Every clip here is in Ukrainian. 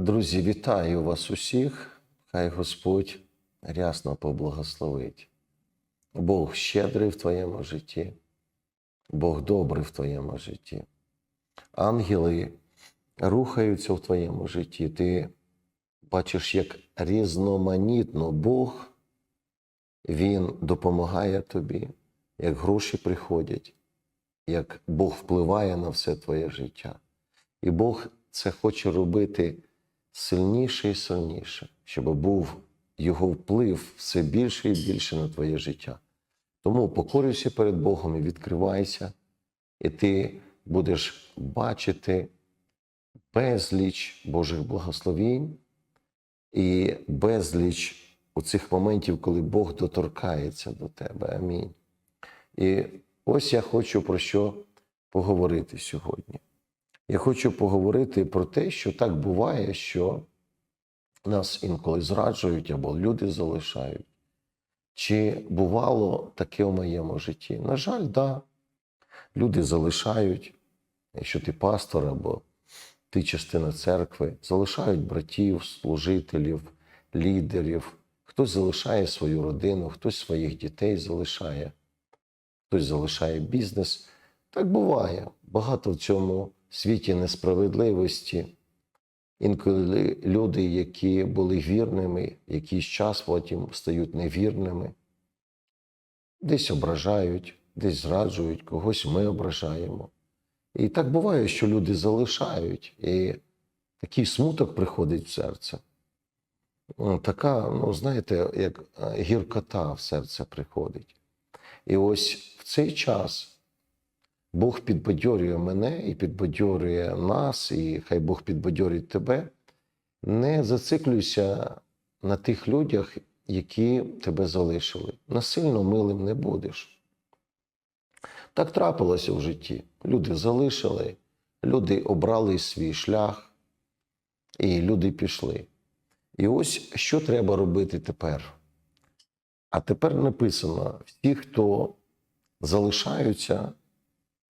Друзі, вітаю вас усіх. Хай Господь рясно поблагословить. Бог щедрий в твоєму житті, Бог добрий в твоєму житті. Ангели рухаються в твоєму житті. Ти бачиш, як різноманітно Бог Він допомагає тобі, як гроші приходять, як Бог впливає на все твоє життя. І Бог це хоче робити сильніше і сильніше, щоб був його вплив все більше і більше на твоє життя. Тому покорюйся перед Богом і відкривайся, і ти будеш бачити безліч Божих благословінь і безліч у цих моментів, коли Бог доторкається до тебе. Амінь. І ось я хочу про що поговорити сьогодні. Я хочу поговорити про те, що так буває, що нас інколи зраджують або люди залишають. Чи бувало таке в моєму житті? На жаль, так. Да. Люди залишають, якщо ти пастор або ти частина церкви, залишають братів, служителів, лідерів. Хтось залишає свою родину, хтось своїх дітей залишає, хтось залишає бізнес. Так буває. Багато в цьому світі несправедливості. Інколи люди, які були вірними, якийсь час потім стають невірними, десь ображають, десь зраджують, когось ми ображаємо. І так буває, що люди залишають, і такий смуток приходить в серце. Така, ну, знаєте, як гіркота в серце приходить. І ось в цей час Бог підбадьорює мене і підбадьорює нас, і хай Бог підбадьорить тебе. Не зациклюйся на тих людях, які тебе залишили. Насильно милим не будеш. Так трапилося в житті. Люди залишили, люди обрали свій шлях, і люди пішли. І ось що треба робити тепер. А тепер написано: всі, хто залишаються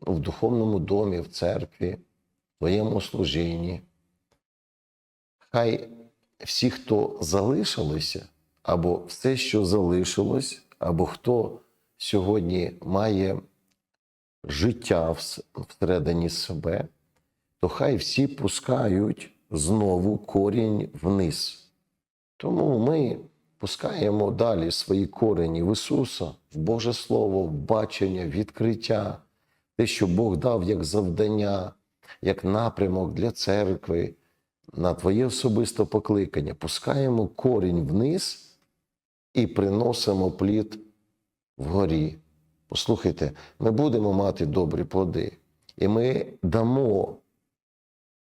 в духовному домі, в церкві, в твоєму служінні. Хай всі, хто залишилися, або все, що залишилось, або хто сьогодні має життя всередині себе, то хай всі пускають знову корінь вниз. Тому ми пускаємо далі свої корені в Ісуса, в Боже Слово, в бачення, відкриття те, що Бог дав як завдання, як напрямок для церкви, на твоє особисте покликання, пускаємо корінь вниз і приносимо плід вгорі. Послухайте, ми будемо мати добрі плоди, і ми дамо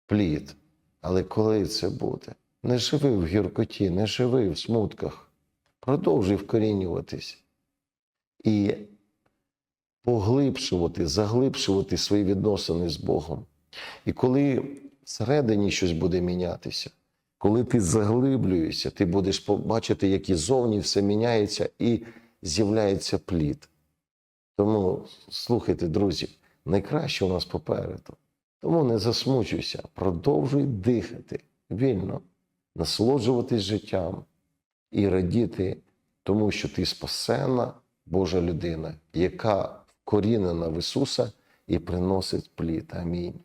плід. Але коли це буде? Не живи в гіркоті, не живи в смутках. Продовжуй вкорінюватись. І поглибшувати, заглибшувати свої відносини з Богом. І коли всередині щось буде мінятися, коли ти заглиблюєшся, ти будеш побачити, як і зовні все міняється і з'являється плід. Тому слухайте, друзі, найкраще у нас попереду. Тому не засмучуйся, продовжуй дихати вільно, насолоджуватись життям і радіти, тому що ти спасена Божа людина, яка вкорінена в Ісуса і приносить плід. Амінь.